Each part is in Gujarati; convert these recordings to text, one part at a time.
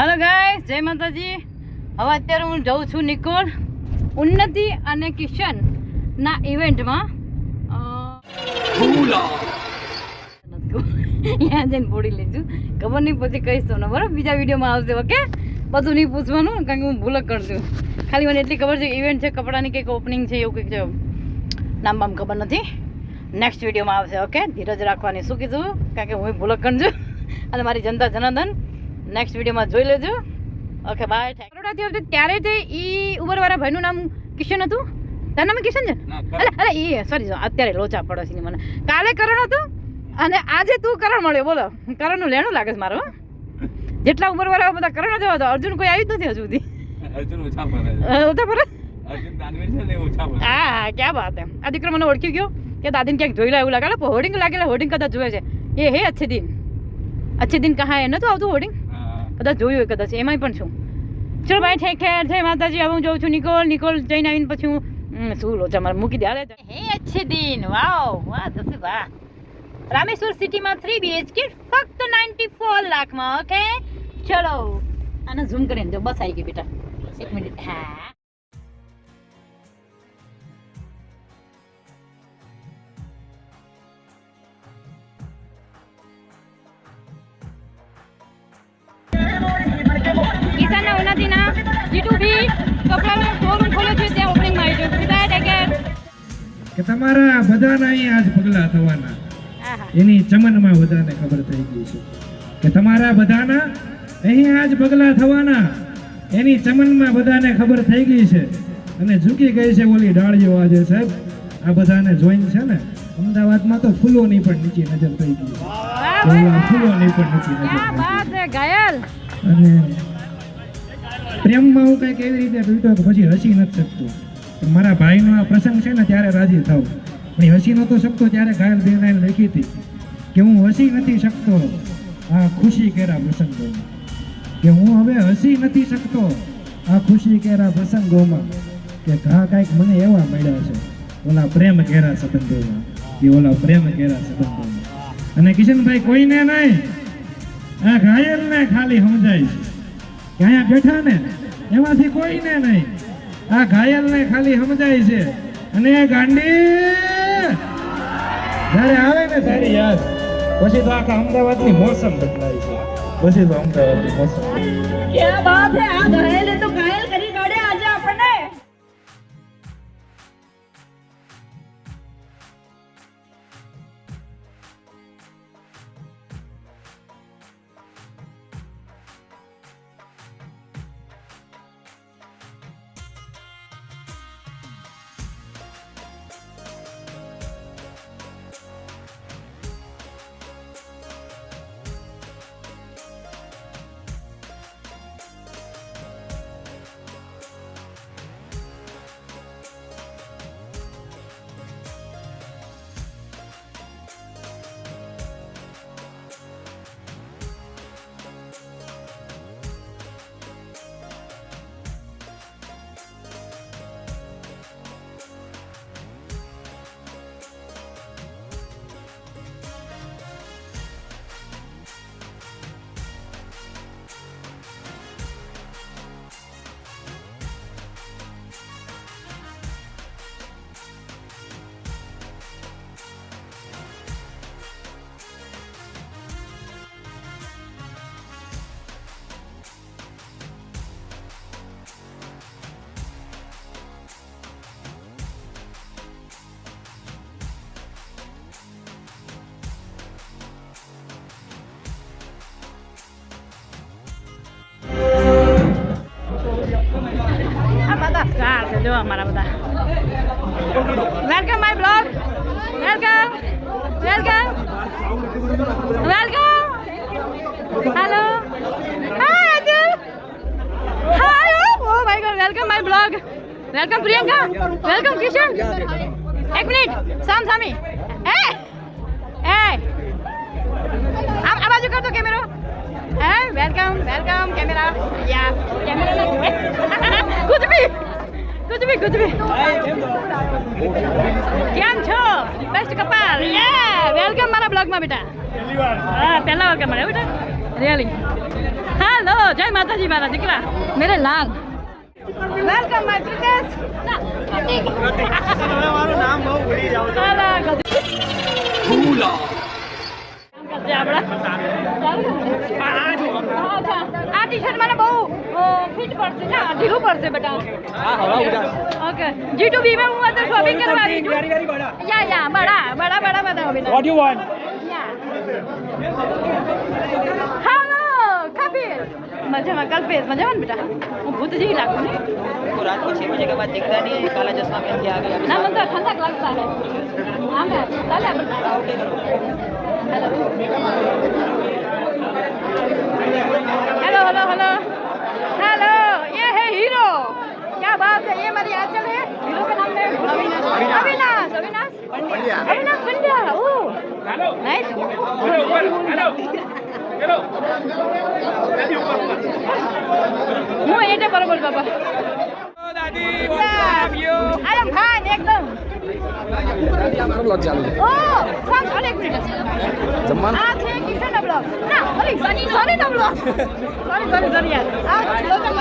હાલો ગાઈસ જય માતાજી હવે અત્યારે હું જઉં છું નિકોલ ઉન્નતિ અને કિશન ના ઇવેન્ટમાં ત્યાં જઈને બોડી લઈશું ખબર નહીં પછી કહીશ તમને બરાબર? બીજા વિડીયોમાં આવશે ઓકે? બધું નહીં પૂછવાનું કારણ કે હું ભૂલ કરું કરશું ખાલી મને એટલી ખબર છે ઇવેન્ટ છે કપડાની કંઈક ઓપનિંગ છે એવું કંઈક છે. નામ બામ ખબર નથી. નેક્સ્ટ વિડીયોમાં આવશે ઓકે? ધીરજ રાખવાની શું કીધું? કારણ કે હું ભૂલ જ કરજો અને મારી જનતા જનાર્દન નેક્સ્ટ વિડીયોમાં જોઈ લેજો. ઓકે બાય બરોડાથી આવતી ત્યારે જે ઈ ઉબરવાળા ભાઈનું નામ કિશન હતું? તારું નામ કિશન છે? અરે અરે એ સોરી અત્યારે લોચા પડોશીની મને. કાલે કરણ હતું અને આજે તું કરણ મળ્યો બોલો. કરણનું લેણું લાગે છે મારો હો. જેટલા ઉબરવાળા બધા કરણ જ હતા અર્જુન કોઈ આવ્યું જ નથી હજુ સુધી. અર્જુન ઓછા પડે ઓછા પર અર્જુન દાનવીર છે ને એ ઓછા પડે. હા હા ક્યાં વાત એમ. આ દીકરો મને ઓળખી ગયો કે દાદીને ક્યાંક જોઈ એવું લાગે. હોર્ડિંગ લાગેલા હોર્ડિંગ કદાચ જોયે છે. એ હે અચ્છે દિન અચ્છે દિન કહા એ નતું આવતું હોર્ડિંગ હા. કદાચ જોયું હોય કદાચ. એમાંય પણ છું. ચલો ભાઈ ઠેક ખેર જય માતાજી. હવે હું જાઉં છું નિકોલ. નિકોલ જઈને આવીને પછી હું શું લોચા મારે મૂકી દે. હાલે. હે અચ્છે દિન વાવ. વાહ દસે વાહ. રામેશ્વર સિટીમાં થ્રી બીએચકે ફક્ત નાઇન્ટી ફોર લાખમાં ઓકે ચલો. આને ઝૂમ કરીને જો, બસ આવી ગઈ બેટા. એક મિનિટ. હા. ઈશાના ઉન્નતિના જીટુ કપડાનો શોરૂમ ખોલ્યો છે ત્યાં ઓપનિંગમાં આવી છું બાય ટેક કેર કે તમારા બધાના અહીં આજ પગલા થવાના. એની ચમનમાં બધાને ખબર થઈ ગઈ છે. કે તમારા બધાના અહીં આજ પગલા થવાના. એની ચમનમાં બધાને ખબર થઈ ગઈ છે. અને ઝૂકી ગઈ છે ઓલી ડાળીઓ આજે સાહેબ. આ બધાને જોઈન છે ને અમદાવાદમાં તો ફૂલોની પણ નીચી નજર થઈ ગઈ ફૂલોની પણ નીચી નજર અને પ્રેમમાં હું કંઈક એવી રીતે તૂટ્યો કે પછી હસી નથી શકતો. મારા ભાઈનો આ પ્રસંગ છે ને ત્યારે રાજી થાવ પણ હસી નહોતો શકતો ત્યારે ઘાયલ બેનાએ લખી હતી કે હું હસી નથી શકતો. આ ખુશી કેરા પ્રસંગોમાં. કે હું હવે હસી નથી શકતો. આ ખુશી કેરા પ્રસંગોમાં. કે ઘા કાંઈક મને એવા મળ્યા છે. ઓલા પ્રેમ કેરા સંબંધોમાં. કે ઓલા પ્રેમ કેરા સંબંધોમાં. અને કિશનભાઈ કોઈને નહીં, આ ઘાયલને ખાલી સમજાય છે. અહીંયા બેઠા ને, એમાંથી કોઈને નહીં. આ ઘાયલને ખાલી સમજાય છે. અને ગાંડી જ્યારે આવે ને તારી યાદ. પછી તો આખા અમદાવાદની મોસમ બદલાય છે. પછી તો અમદાવાદની મોસમ. ક્યાં આ છે જો અમારા બધા welcome my blog welcome welcome welcome hello hi Atul hi oh my god welcome my blog welcome Priyanka welcome Kishan એક મિનિટ સામ સામી એ એ આમ આ બાજુ કરતો કેમેરો હે welcome welcome camera yes camera કુછ ભી કુછ ભી કેમ છો? બેસ્ટ કપાલ. યે વેલકમ મારા બ્લોગમાં બેટા. હા પહેલા વાર મળ્યો બેટા. રિયલી હેલો જય માતાજી મારા દીકરા. મેરે લાલ વેલકમ માય પ્રિતેશ મારું નામ બહુ ભૂલી જાઉં છું. આ ટી શર્ટ મને બહુ ફિટ પડશે ને ઢીલું પડશે બેટા ઓકે જી ટુ બી માં હું અત્યારે શોપિંગ કરવા આવી છું યા યા બડા બડા બડા બડા હવે What do you want? Hello Kapil મજામાં કલ્પેશ મજામાં ને બેટા હું ભૂત જેવી લાગુ ને तो रात को छह बजे के बाद दिखता नहीं है काला चश्मा पहन के आ गया ના મને તો ઠંડક લાગતા હે આમે ચાલે આપણે हेलो हेलो हेलो हेलो ये है हीरो क्या बात है ये मेरी आंचल है हीरो का नाम है अविनाश अविनाश अविनाश अविनाश पंड्या ओ नाइस હું એટલે બરોબર બાબા એમ ફાઇન એકદમ ઓ ફાઇન અનેક મિનિટ આ છે કિશનનો બ્લોગ ના સોરી સની સોરીનો બ્લોગ સોરી સોરી સોરી યાર આ લોકલ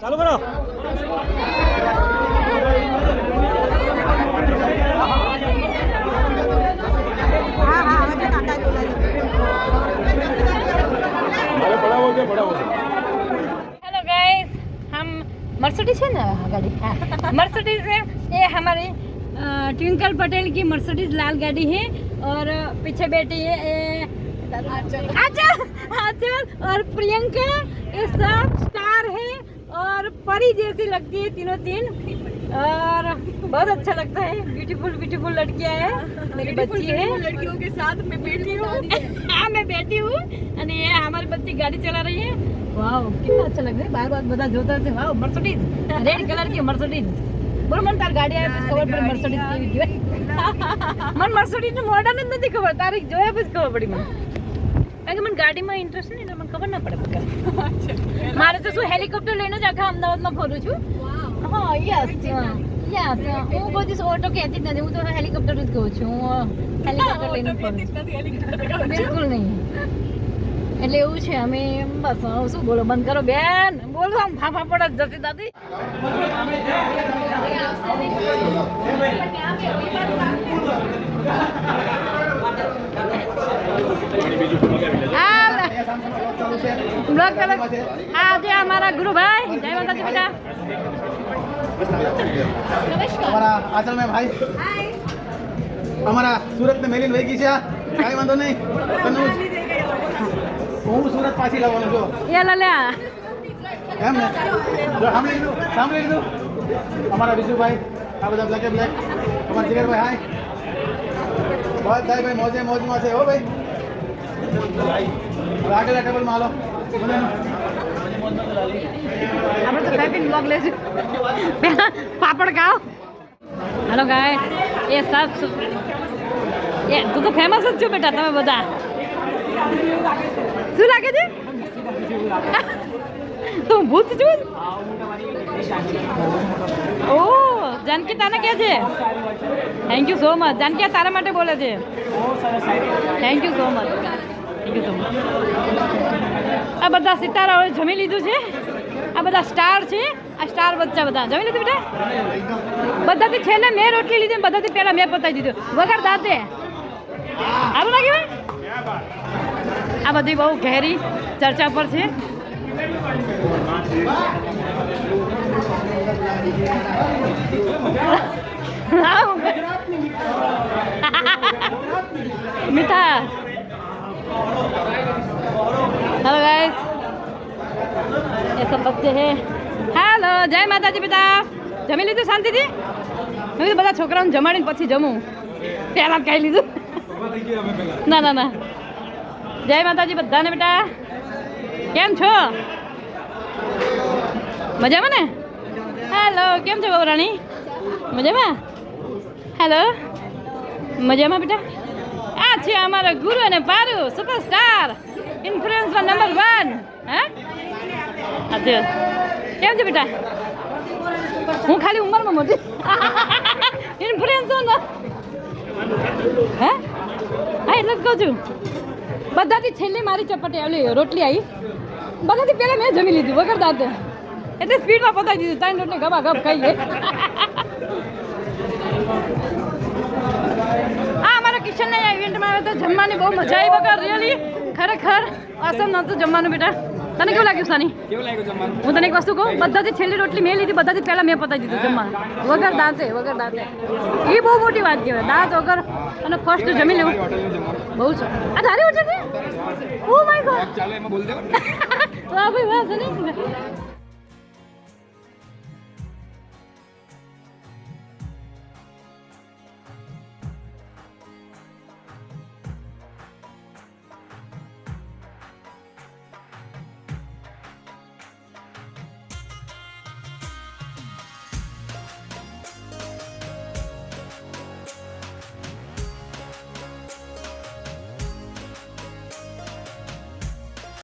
ચાલુ કરો. हेलो गाइस हम मर्सिडीज है ना, गाड़ी? हाँ। मर्सिडीज है। ये हमारी ट्विंकल पटेल की मर्सिडीज लाल गाड़ी है। और पीछे बैठी है ये आचल आचल और प्रियंका, ये सब स्टार है। और परी जैसी लगती है तीनों तीन। और बहुत अच्छा लगता है ब्यूटीफुल ब्यूटीफुल लड़कियां है मेरी बच्ची है लड़कियों के साथ मैं बैठी हूँ हाँ मैं बैठी हूँ અને ये हमारी बच्ची गाड़ी चला रही है वाव कितना अच्छा लग रहा है बार बार બધા જોતા હશે વાવ મર્સિડીઝ રેડ કલર की મર્સિડીઝ બોલો મને તાર ગાડી આવે પછી ખબર પડી મર્સિડીઝ કેવી કહેવાય મને મર્સિડીઝ નું મોડલ જ નથી ખબર તારે જોયા પછી ખબર પડી મને કારણ કે મને ગાડીમાં ઇન્ટરેસ્ટ નહીં એટલે મને ખબર ના પડે બકા. મારે તો શું હેલિકોપ્ટર લઈને જ આખા અમદાવાદમાં ફરું છું હા યસ યસ હું કોઈ દિવસ ઓટો કહેતી જ નથી. હું તો હેલિકોપ્ટર જ કહું છું. હું હેલિકોપ્ટર લઈને ફરું બિલકુલ નહીં. એટલે એવું છે અમે બસ હવે શું બોલો? બંધ કરો બેન. બોલો આમ ફાફા પડે જ જતી દાદી. આજે અમારા ગુરુભાઈ. જય માતાજી બેટા. અમારા આચલ મેં ભાઈ અમારા સુરત ને મેલીન વહી ગઈ છે. કાંઈ વાંધો નહીં. તને હું સુરત પાછી લાવવાનો છું. એ લલ્યા. એમ ને? જો સાંભળી લીધું? સાંભળી લીધું? અમારા વિજુભાઈ આ બધા બ્લેક બ્લેક અમારા જીગરભાઈ હાય બસ ભાઈ ભાઈ મોજે મોજમાં છે હો ભાઈ. આગળ ટેબલમાં હાલો. બધાનું. આપણે તો ટાઈપિંગ બ્લોગ લેશું પાપડ ખાઓ. હેલો ગાય એ સાફ એ તું તો ફેમસ જ છો બેટા તમે બધા. શું લાગે છે? તું ભૂત છું? ઓ. જાનકી તાને કે છે. Thank you so much Janki તારા માટે બોલે છે. થેન્ક યુ સો મચ આ બધા સિતારાઓએ જમી લીધું છે. આ બધા સ્ટાર છે. આ સ્ટાર બચ્ચા બધા. જમી લીધું બેટા? બધાથી છેલ્લે મેં રોટલી લીધી બધાથી પહેલા મેં પતાવી દીધું. વગર દાંતે. સારું લાગ્યું આ બધી બહુ ઘેરી ચર્ચા પર છે. મીઠા हेलो गाइस ये सब बच्चे हैं હેલો જય માતાજી બેટા જમી લીધું શાંતિથી મેં કીધું બધા છોકરાઓને જમાડીને પછી જમું પહેલાં જ ખાઈ લીધું ના ના ના જય માતાજી બધાને બેટા કેમ છો મજામાં ને હેલો કેમ છો બહુરાણી મજામાં હેલો મજામાં બેટા આ છે અમારા ગુરુ અને પારુ સુપરસ્ટાર ઇન્ફ્લુએન્સમાં નંબર વન હા? અચ્છા કેમ છે બેટા? હું ખાલી ઉંમરમાં મોટી. ઇન્ફ્લુએન્સર હે? હા, એટલે જ કહું છું. બધાથી છેલ્લી મારી ચપટી ઓલી રોટલી આવી. બધાથી પહેલાં મેં જમી લીધું, વગર દાંતે. એટલે સ્પીડમાં પતાવી દીધું, ત્રણ રોટલી ગબા ગપ ખાઈએ. ઇવેન્ટમાં આવે તો જમવાની બહુ મજા આવી વગર રિયલી ખરેખર? અસમ નહોતું જમવાનું બેટા. તને કેવું લાગ્યું સાની? કેવું લાગ્યું જમવાનું? હું તને એક વસ્તુ કહું બધાથી છેલ્લી રોટલી મેં લીધી બધાથી પહેલાં મેં પતાવી દીધું જમવાનું. વગર દાંતે વગર દાંતે. એ બહુ મોટી વાત કહેવાય. દાંત વગર અને ફર્સ્ટ જમી લેવું. બહુ છે. આ તારી હોટલ છે ઓ માય ગોડ ચાલો એમાં બોલ દે. વાહ ભાઈ વાહ સની.